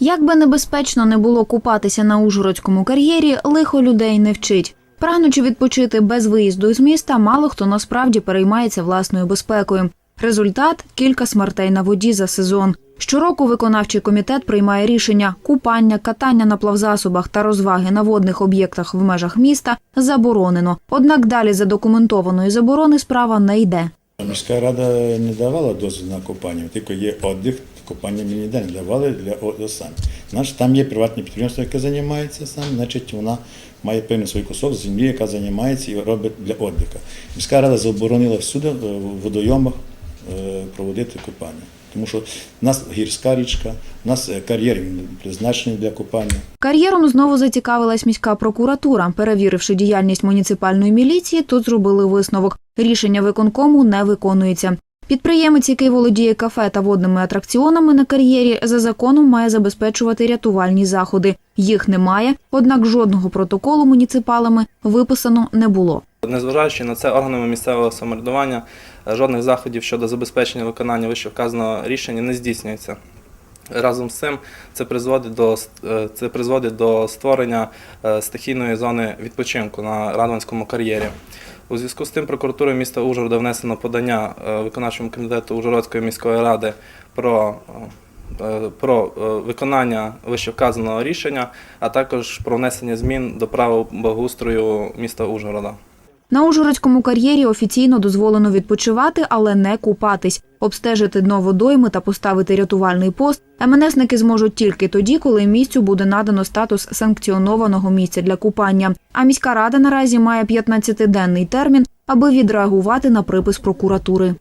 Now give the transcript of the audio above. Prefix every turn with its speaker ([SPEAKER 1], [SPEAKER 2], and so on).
[SPEAKER 1] Як би небезпечно не було купатися на Ужгородському кар'єрі, лихо людей не вчить. Прагнучи відпочити без виїзду із міста, мало хто насправді переймається власною безпекою. Результат кілька смертей на воді за сезон. Щороку виконавчий комітет приймає рішення купання, катання на плавзасобах та розваги на водних об'єктах в межах міста заборонено. Однак далі задокументованої заборони справа не йде.
[SPEAKER 2] Міська рада не давала дозвіл на купання, тільки є віддих, купання мені не давали для о- самі. Значить, там є приватне підприємство, яке займається сам, значить вона має певний свій кусок землі, яка займається і робить для віддиху. Міська рада заборонила всюди е, в водойомах е, проводити купання. Тому що в нас гірська річка, у нас е, кар'єр призначений для купання.
[SPEAKER 1] Кар'єром знову зацікавилась міська прокуратура. Перевіривши діяльність муніципальної міліції, тут зробили висновок. Рішення виконкому не виконується. Підприємець, який володіє кафе та водними атракціонами на кар'єрі, за законом має забезпечувати рятувальні заходи. Їх немає, однак жодного протоколу муніципалами виписано не було.
[SPEAKER 3] Незважаючи на це, органами місцевого самоврядування е, жодних заходів щодо забезпечення виконання вищевказаного рішення не здійснюється. Разом з цим це призводить до е, це призводить до створення е, стихійної зони відпочинку на Радванському кар'єрі. У зв'язку з тим прокуратурою міста Ужгорода внесено подання е, виконавчому комітету Ужгородської міської ради про, е, про е, виконання вищевказаного рішення, а також про внесення змін до права благоустрою міста Ужгорода.
[SPEAKER 1] На Ужгородському кар'єрі офіційно дозволено відпочивати, але не купатись. Обстежити дно водойми та поставити рятувальний пост МНСники зможуть тільки тоді, коли місцю буде надано статус санкціонованого місця для купання. А міська рада наразі має 15-денний термін, аби відреагувати на припис прокуратури.